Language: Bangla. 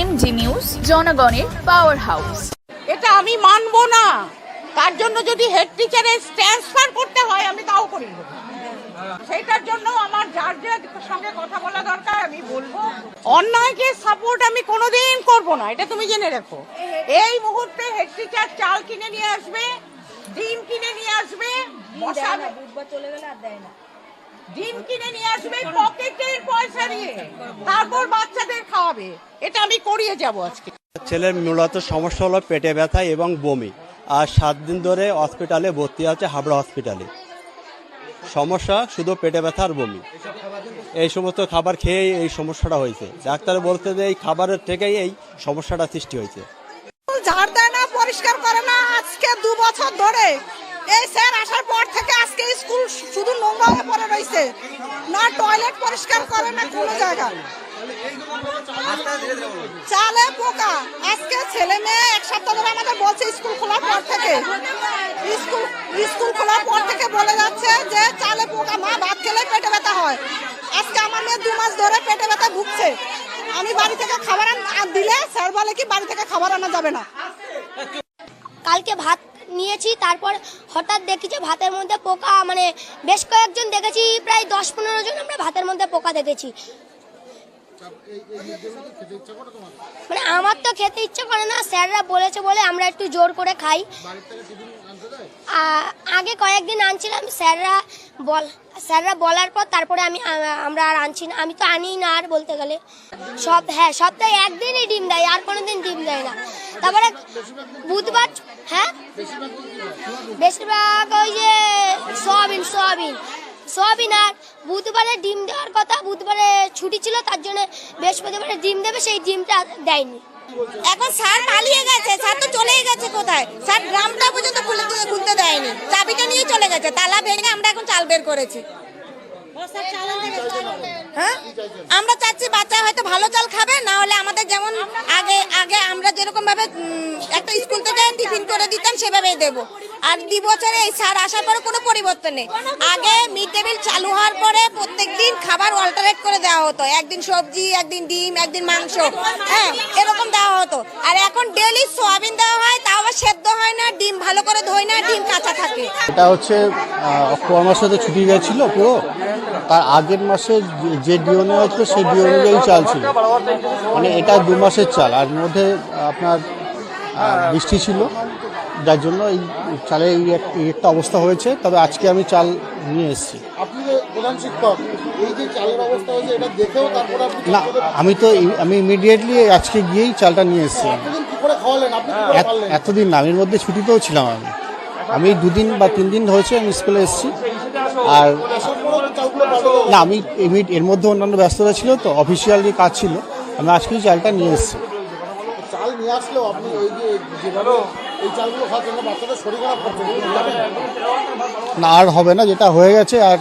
এমজি নিউজ জনগণের পাওয়ার হাউস এটা আমি মানবো না। তার জন্য যদি হেড টিচারের ট্রান্সফার করতে হয় আমি তাও করি। সেইটার জন্য আমার যার যার সঙ্গে কথা বলা দরকার আমি বলব। অন্যায়কে সাপোর্ট আমি কোনোদিন করব না এটা তুমি জেনে রাখো। এই মুহূর্তে হেড টিচার চাল কিনে নিয়ে আসবে ডিম কিনে নিয়ে আসবে বসাবে ডিম কিনে নিয়ে আসবে পকেটের পয়সা দিয়ে। তারপর বাচ্চাদের খাওয়াবে এটা আমি করিয়ে যাব আজকে। ছেলের মূলত সমস্যা হলো পেটে ব্যথা এবং বমি। আর সাত দিন ধরে হসপিটালে ভর্তি আছে হাবড়া হসপিটালে সমস্যা শুধু পেটে ব্যথা আর বমি। এই সমস্ত খাবার খেয়েই এই সমস্যাটা হয়েছে। ডাক্তার বলতে যে এই খাবারের থেকেই এই সমস্যাটা সৃষ্টি হয়েছে। ঝাড় দেয় না পরিষ্কার করে না আজকে দু বছর ধরে। এই স্যার আসার পর থেকে আজকে স্কুল শুধু নোংরা হয়ে পড়ে রয়েছে। না টয়লেট পরিষ্কার করে না কোনো জায়গায়। চালে পোকা। আজকে ছেলে মেয়ে এক সপ্তাহ ধরে আমাদের বলছে স্কুল খোলার পর থেকে। স্কুল স্কুল খোলার পর থেকে বলে যাচ্ছে যে চালে পোকা মা ভাত খেলে পেটে ব্যথা হয়। আজকে আমার মেয়ে দু মাস ধরে পেটে ব্যথা ভুগছে। আমি বাড়ি থেকে খাবার দিলে স্যার বলে কি বাড়ি থেকে খাবার আনা যাবে না। কালকে ভাত নিয়েছি, তারপর হঠাৎ দেখি যে ভাতের মধ্যে পোকা মানে বেশ কয়েকজন দেখেছি, প্রায় দশ পনেরো জন আমরা ভাতের মধ্যে পোকা দেখেছি। মানে আমার তো খেতে ইচ্ছে করে না, স্যাররা বলেছে বলে আমরা একটু জোর করে খাই। আগে কয়েকদিন আনছিলাম, স্যাররা বল, স্যাররা বলার পর তারপরে আমি আমরা আর আনছি না। আমি তো আনি না আর বলতে গেলে। সব হ্যাঁ সপ্তাহে একদিনই ডিম দেয়, আর কোনো দিন ডিম দেয় না। তারপরে বুধবার হ্যাঁ? বেশিরভাগ ওই যে সোয়াবিন, সয়াবিন। সয়াবিন আর বুধবারে ডিম দেওয়ার কথা, বুধবারে ছুটি ছিল, তার জন্য বৃহস্পতিবারে ডিম দেবে, সেই ডিমটা দেয়নি। এখন স্যার পালিয়ে গেছে, স্যার তো চলেই গেছে কোথায়? স্যার গ্রামটা পর্যন্ত খুলে খুলতে দেয়নি, চাবিটা নিয়ে চলে গেছে, তালা ভেঙে আমরা এখন চাল বের করেছি। হ্যাঁ? আমরা চাচ্ছি বাচ্চা হয়তো ভালো চাল খাবে, না হলে আমাদের যেমন আগে আগে আমরা যেরকম ভাবে উম, একটা স্কুল থেকে টিফিন করে দিতাম সেভাবে দেবো। আর দুই বছরে এই স্যার আসার পরে কোনো পরিবর্তন নেই। আগে মিড ডে মিল চালু হওয়ার পরে প্রত্যেক দিন খাবার অল্টারেট করে দেওয়া হতো। একদিন সবজি একদিন ডিম একদিন মাংস হ্যাঁ এরকম দেওয়া হতো। আর এখন ডেলি সোয়াবিন দেওয়া হয় সেদ্ধ হয় না ডিম ভালো করে ধোয় না ডিম কাঁচা থাকে। এটা হচ্ছে অক্টোবর মাসে তো ছুটি গেছিল পুরো। তার আগের মাসে যে- ডিও নেওয়া হচ্ছিল সেই ডিও অনুযায়ী চাল ছিল। মানে এটা দু মাসের চাল আর মধ্যে আপনার বৃষ্টি ছিল। যার জন্য এই চালের এই একটা অবস্থা হয়েছে। তবে আজকে আমি চাল নিয়ে এসেছি। আপনি প্রধান শিক্ষক এই যে চালের অবস্থা হয়েছে এটা দেখেও তারপরে আপনি না আমি তো আমি ইমিডিয়েটলি আজকে গিয়েই চালটা নিয়ে এসেছি। এতদিন কি করে খাওয়ালেন? আপনি এত- এতদিন না, এর মধ্যে ছুটিতেও ছিলাম আমি। আমি দুদিন বা তিন দিন হয়েছে আমি স্কুলে এসেছি। আর না আমি এমনি এর মধ্যে অন্যান্য ব্যস্ততা ছিল তো অফিসিয়ালি কাজ ছিল। আমি আজকেই চালটা নিয়ে এসেছি। চাল নিয়ে আসলেও আপনি এই যে এই চালগুলো খাওয়ার জন্য বাচ্চাদের শরীর খারাপ করছে না আর হবে না যেটা হয়ে গেছে আর